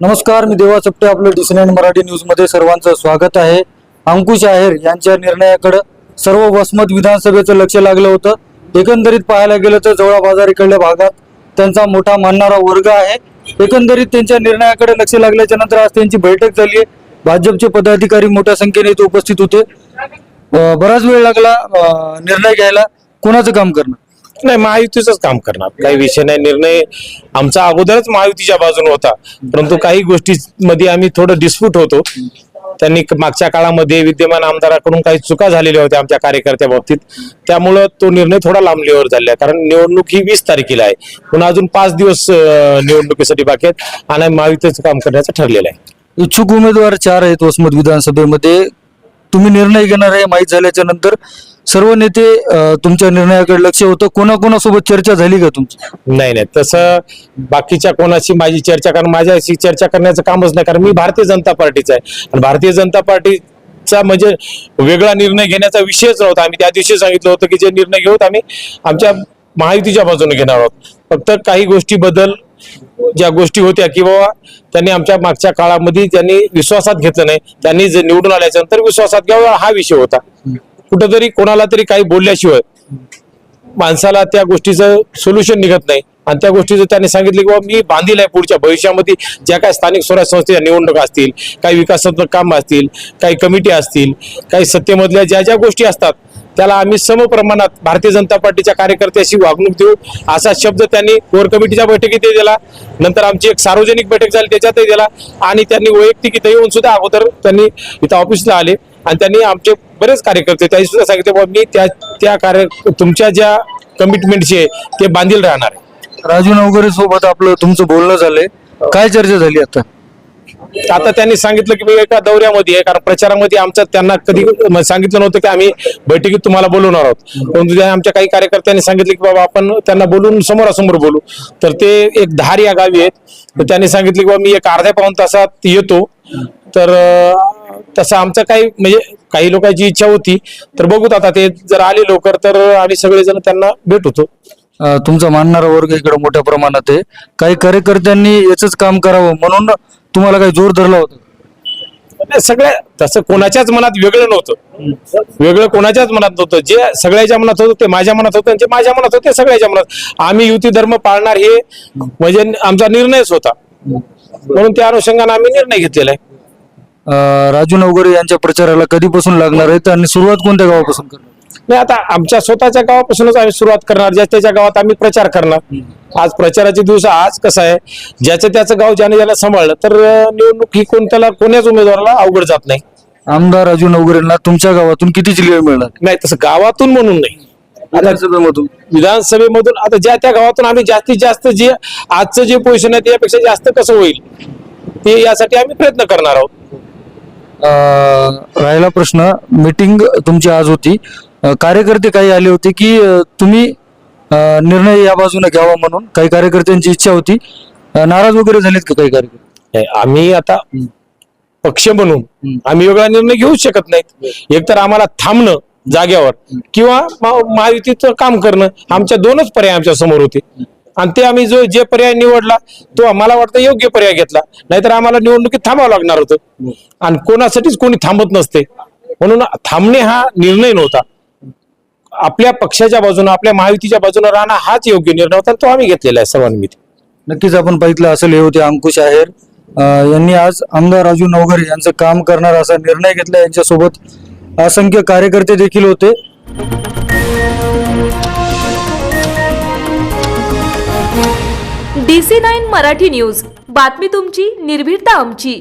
नमस्कार मी देवा चपटे आपलं डी मराठी न्यूजमध्ये सर्वांचं स्वागत आहे. अंकुश आहेर यांच्या निर्णयाकडे सर्व वसमत विधानसभेचं लक्ष लागलं होतं. एकंदरीत पाहायला गेलं तर जवळ बाजार इकडल्या भागात त्यांचा मोठा मानणारा वर्ग आहे. एकंदरीत त्यांच्या निर्णयाकडे लक्ष लागल्याच्या नंतर आज त्यांची बैठक झाली आहे. भाजपचे पदाधिकारी मोठ्या संख्येने इथे उपस्थित होते. बराच वेळ लागला निर्णय घ्यायला. कोणाचं काम करणं नाही महायुतीच काम करणार. काही विषय नाही निर्णय आमचा अगोदरच महायुतीच्या बाजूने होता. परंतु काही गोष्टीमध्ये आम्ही थोडं डिस्प्यूट होतो. त्यांनी मागच्या काळामध्ये विद्यमान आमदाराकडून काही चुका झालेल्या होत्या आमच्या कार्यकर्त्या बाबतीत. त्यामुळं तो निर्णय थोडा लांबलीवर झालेला आहे. कारण निवडणूक ही वीस तारखेला आहे. पुन्हा अजून पाच दिवस निवडणुकीसाठी बाकी आहेत. आणि महायुतीचं काम करण्याचं ठरलेलं आहे. इच्छुक उमेदवार चार आहेत वसमत विधानसभेमध्ये. तुम्ही निर्णय घेणार आहे माहीत झाल्याच्यानंतर सर्व नेते तुमच्या निर्णयाकडे लक्ष होतं. कोणाकोणासोबत चर्चा झाली का तुमची? नाही नाही. तसं बाकीच्या कोणाशी माझी चर्चा कारण माझ्याशी चर्चा करण्याचं कामच नाही. कारण मी भारतीय जनता पार्टीचा आहे. आणि भारतीय जनता पार्टीचा म्हणजे वेगळा निर्णय घेण्याचा विषयच नव्हता. आम्ही त्या दिवशी सांगितलं होतं की जे निर्णय घेऊत आम्ही आमच्या महायुतीच्या बाजूने घेणार आहोत. फक्त काही गोष्टी बदल ज्या गोष्टी होत्या की बाबा त्यांनी आमच्या मागच्या काळामध्ये त्यांनी विश्वासात घेतलं नाही. त्यांनी जे निवडून आल्याच्यानंतर विश्वासात घ्यावा हा विषय होता. कुठंतरी कोणाला तरी काही बोलल्याशिवाय माणसाला त्या गोष्टीचं सोल्युशन निघत नाही. आणि त्या गोष्टीचं त्यांनी सांगितलं की बाबा मी बांधील आहे पुढच्या भविष्यामध्ये. ज्या काही स्थानिक स्वराज्य संस्थेच्या निवडणुका असतील काही विकासात्मक काम असतील काही कमिटी असतील काही सत्तेमधल्या ज्या ज्या गोष्टी असतात त्याला आम्ही समप्रमाणात भारतीय जनता पार्टीच्या कार्यकर्त्याशी वागणूक देऊ असा शब्द त्यांनी कोर कमिटीच्या बैठकीतही दिला. नंतर आमची एक सार्वजनिक बैठक झाली त्याच्यातही दिला. आणि त्यांनी वैयक्तिक इथं येऊन सुद्धा अगोदर त्यांनी इथं ऑफिसला आले. आणि त्यांनी आमचे बरेच कार्यकर्ते त्यांनी सुद्धा सांगितले बाबा मी त्या त्या कार्य तुमच्या ज्या कमिटमेंटचे आहे, ते बांधील राहणार राजू नवगरे सोबत आपलं तुमचं बोलणं झालंय. काय चर्चा झाली आता? आता त्यांनी सांगितलं की मी एका दौऱ्यामध्ये आहे कारण प्रचारामध्ये आमचं त्यांना कधी सांगितलं नव्हतं की आम्ही बैठकीत तुम्हाला बोलवणार आहोत. परंतु आमच्या काही कार्यकर्त्यांनी सांगितलं की बाबा आपण त्यांना बोलून समोरासमोर बोलू. तर ते एक धार या गावी आहेत. त्यांनी सांगितलं की बाबा मी एक अर्ध्या पाऊन तासात येतो. तर तसं आमचं काही म्हणजे काही लोकांची इच्छा होती. तर बघूत आता ते जर आले लवकर तर आम्ही सगळेजण त्यांना भेट होतो. अं, तुमचा मानणारा वर्ग इकडे मोठ्या प्रमाणात आहे. काही कार्यकर्त्यांनी याच काम करावं म्हणून तुम्हाला काही जोर धरला होता? नाही, सगळ्या तसं कोणाच्याच मनात वेगळं नव्हतं. वेगळं कोणाच्याच मनात नव्हतं. जे सगळ्याच्या मनात होतं ते माझ्या मनात होतं आणि जे माझ्या मनात होतं सगळ्याच्या मनात. आम्ही युती धर्म पाळणार हे म्हणजे आमचा निर्णयच होता. म्हणून त्या अनुषंगाने आम्ही निर्णय घेतलेला आहे. अं, राजू नवगरे यांच्या प्रचाराला कधीपासून लागणार आहेत आणि सुरुवात कोणत्या गावापासून करणार नाही आता आमच्या स्वतःच्या गावापासूनच आम्ही सुरुवात करणार. ज्या त्याच्या गावात आम्ही प्रचार करणार. आज प्रचाराचे दिवस आज कसं आहे ज्याचं त्याचं गाव ज्याने ज्याला सांभाळलं तर निवडणूक ही कोणत्याला कोण्याच उमेदवाराला अवघड जात नाही. आमदार राजू नवगरेंना तुमच्या गावातून कितीची लीड मिळणार? नाही तसं गावातून म्हणून नाही. विधानसभेमधून. विधानसभेमधून आता ज्या त्या गावातून आम्ही जास्तीत जास्त जे आजचं जे पोझिशन आहे त्यापेक्षा जास्त कसं होईल? ते यासाठी आम्ही प्रयत्न करणार आहोत. अं, राहिला प्रश्न. मीटिंग तुमची आज होती. अं, कार्यकर्ते काही आले होते की अं, तुम्ही निर्णय या बाजूने घ्यावा म्हणून काही कार्यकर्त्यांची इच्छा होती. नाराज वगैरे झालेत का काही कार्यकर्ते? नाही, आम्ही आता पक्ष म्हणून आम्ही वेगळा निर्णय घेऊ शकत नाहीत. एकतर आम्हाला थांबणं जाग्यावर किंवा महा- महायुतीचं काम करणं आमच्या दोनच पर्याय आमच्यासमोर होते. आणि ते आम्ही जो जे पर्याय निवडला तो आम्हाला वाटतं योग्य पर्याय घेतला. नाहीतर आम्हाला निवडणुकीत थांबावं लागणार होतं. आणि कोणासाठीच कोणी थांबत नसते. म्हणून थांबणे हा निर्णय नव्हता. आपल्या पक्षाच्या बाजूने आपल्या महायुतीच्या बाजूने राहणं हाच योग्य निर्णय होता आणि तो आम्ही घेतलेला आहे सर्वांनी नक्कीच आपण बघितलं असेल हे होते अंकुश आहेर. यांनी आज आमदार राजू नवघरे यांचं काम करणार असा निर्णय घेतला. यांच्यासोबत असंख्य कार्यकर्ते देखील होते. D C nine Marathi news. बातमी तुमची निर्भीडता आमची.